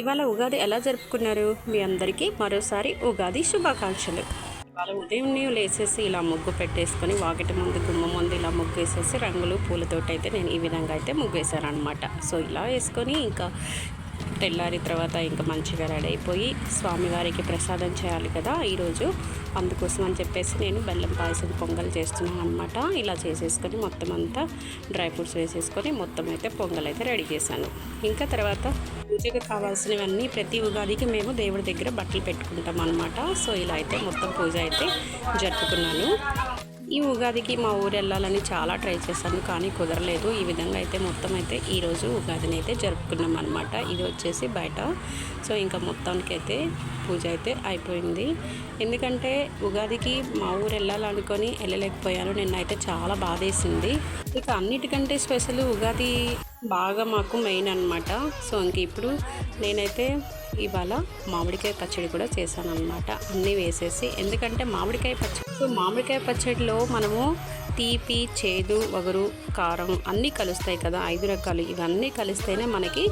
ఇవాళ ఉగాది ఎలా జరుపుకున్నారు? మీ అందరికీ మరోసారి ఉగాది శుభాకాంక్షలు. ఇవాళ ఉదయం నీవు లేసేసి ఇలా ముగ్గు పెట్టేసుకొని వాకిటి ముందు గుమ్మ ముందు ఇలా ముగ్గు వేసేసి రంగులు పూలతోటి అయితే నేను ఈ విధంగా అయితే ముగ్గు వేసాను అనమాట సో ఇలా వేసుకొని ఇంకా తెల్లారి తర్వాత ఇంకా మంచిగా రెడీ అయిపోయి స్వామివారికి ప్రసాదం చేయాలి కదా ఈరోజు. అందుకోసం అని చెప్పేసి నేను బెల్లం పాయసం పొంగల్ చేస్తున్నాను అనమాట ఇలా చేసేసుకొని మొత్తం అంతా డ్రై ఫ్రూట్స్ వేసేసుకొని మొత్తం అయితే పొంగల్ అయితే రెడీ చేశాను. ఇంకా తర్వాత పూజకు కావాల్సినవన్నీ ప్రతి ఉగాదికి మేము దేవుడి దగ్గర బట్టలు పెట్టుకుంటాం అనమాట సో ఇలా అయితే మొత్తం పూజ అయితే జరుపుకున్నాను. ఈ ఉగాదికి మా ఊరు వెళ్ళాలని చాలా ట్రై చేశాను కానీ కుదరలేదు. ఈ విధంగా అయితే మొత్తం అయితే ఈరోజు ఉగాదిని అయితే జరుపుకున్నాం అనమాట ఇది వచ్చేసి బయట. సో ఇంకా మొత్తానికి అయితే పూజ అయితే అయిపోయింది. ఎందుకంటే ఉగాదికి మా ఊరు వెళ్ళాలనుకొని వెళ్ళలేకపోయాను. నిన్నైతే చాలా బాధేసింది ఇక అన్నిటికంటే స్పెషల్ ఉగాది బాగా మాకు మెయిన్ అనమాట సో ఇంక ఇప్పుడు నేనైతే ఇవాళ మామిడికాయ పచ్చడి కూడా చేశాను అనమాట అన్నీ వేసేసి. ఎందుకంటే మామిడికాయ పచ్చడి సో మామిడికాయ పచ్చడిలో మనము తీపి చేదు వగరు కారం అన్నీ కలుస్తాయి కదా ఐదు రకాలు. ఇవన్నీ కలిస్తేనే మనకి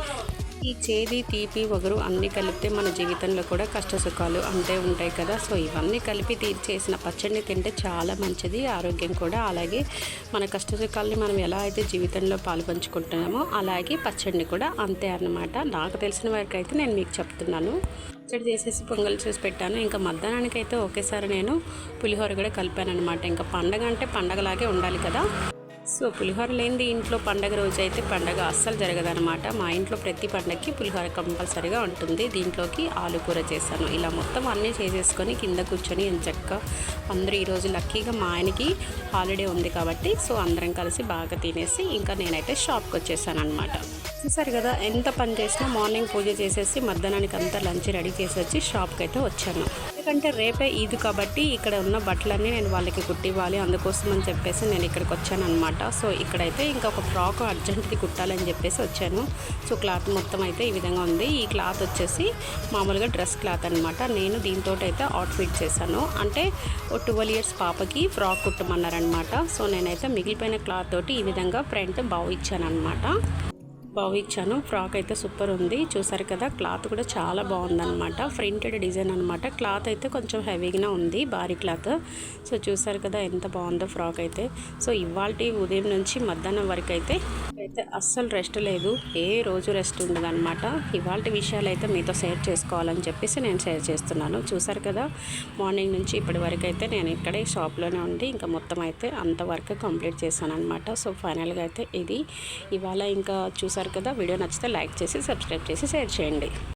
ఈ చేది తీపి వగరు అన్నీ కలిపితే మన జీవితంలో కూడా కష్ట సుఖాలు అంతే ఉంటాయి కదా. సో ఇవన్నీ కలిపి తీ చేసిన పచ్చడిని తింటే చాలా మంచిది ఆరోగ్యం కూడా. అలాగే మన కష్ట సుఖాలని మనం ఎలా అయితే జీవితంలో పాల్పంచుకుంటున్నామో అలాగే పచ్చడిని కూడా అంతే అన్నమాట. నాకు తెలిసిన వరకు అయితే నేను మీకు చెప్తున్నాను. పచ్చడి చేసేసి పొంగల్ చేసి పెట్టాను. ఇంకా మధ్యాహ్నానికి అయితే ఒకేసారి నేను పులిహోర కూడా కలిపాను అనమాట ఇంకా పండగ అంటే పండగలాగే ఉండాలి కదా. సో పులిహోర లేనిది ఇంట్లో పండగ రోజు అయితే పండగ అస్సలు జరగదనమాట మా ఇంట్లో ప్రతి పండగకి పులిహోర కంపల్సరీగా ఉంటుంది. దీంట్లోకి ఆలు కూర చేశాను. ఇలా మొత్తం అన్నీ చేసేసుకొని కింద కూర్చొని ఎంచక్క అందరూ ఈరోజు లక్కీగా మా ఆయనకి హాలిడే ఉంది కాబట్టి సో అందరం కలిసి బాగా తినేసి ఇంకా నేనైతే షాప్కి వచ్చేసాను అనమాట చూసారు కదా ఎంత పని చేసినా మార్నింగ్ పూజ చేసేసి మధ్యాహ్నానికి అంతా లంచ్ రెడీ చేసి వచ్చి షాప్కి అయితే వచ్చాను. ఎందుకంటే రేపే ఇది కాబట్టి ఇక్కడ ఉన్న బట్టలన్నీ నేను వాళ్ళకి కుట్టివ్వాలి అందుకోసం అని చెప్పేసి నేను ఇక్కడికి వచ్చాను అనమాట సో ఇక్కడైతే ఇంకా ఒక ఫ్రాక్ అర్జెంట్ది కుట్టాలని చెప్పేసి వచ్చాను. సో క్లాత్ మొత్తం అయితే ఈ విధంగా ఉంది. ఈ క్లాత్ వచ్చేసి మామూలుగా డ్రెస్ క్లాత్ అనమాట నేను దీంతో అయితే అవుట్ఫిట్ చేశాను. అంటే ఓ ట్వెల్వ్ ఇయర్స్ పాపకి ఫ్రాక్ కుట్టమన్నారనమాట సో నేనైతే మిగిలిపోయిన క్లాత్ తోటి ఈ విధంగా ఫ్రంట్ బావు ఇచ్చాను అనమాట బాగా ఇచ్చాను ఫ్రాక్ అయితే సూపర్ ఉంది. చూసారు కదా క్లాత్ కూడా చాలా బాగుందన్నమాట. ప్రింటెడ్ డిజైన్ అనమాట క్లాత్ అయితే కొంచెం హెవీగా ఉంది భారీ క్లాత్. సో చూసారు కదా ఎంత బాగుందో ఫ్రాక్ అయితే. సో ఇవాళ ఉదయం నుంచి మధ్యాహ్నం వరకు అయితే అయితే అస్సలు రెస్ట్ లేదు. ఏ రోజు రెస్ట్ ఉండదు అనమాట ఇవాళ విషయాలు అయితే మీతో షేర్ చేసుకోవాలని చెప్పేసి నేను షేర్ చేస్తున్నాను. చూసారు కదా మార్నింగ్ నుంచి ఇప్పటి వరకు అయితే నేను ఇక్కడే షాప్లోనే ఉండి ఇంకా మొత్తం అయితే అంత వర్క్ కంప్లీట్ చేశాను అనమాట సో ఫైనల్గా అయితే ఇది. ఇవాళ ఇంకా చూసారు కదా వీడియో నచ్చితే లైక్ చేసి సబ్స్క్రైబ్ చేసి షేర్ చేయండి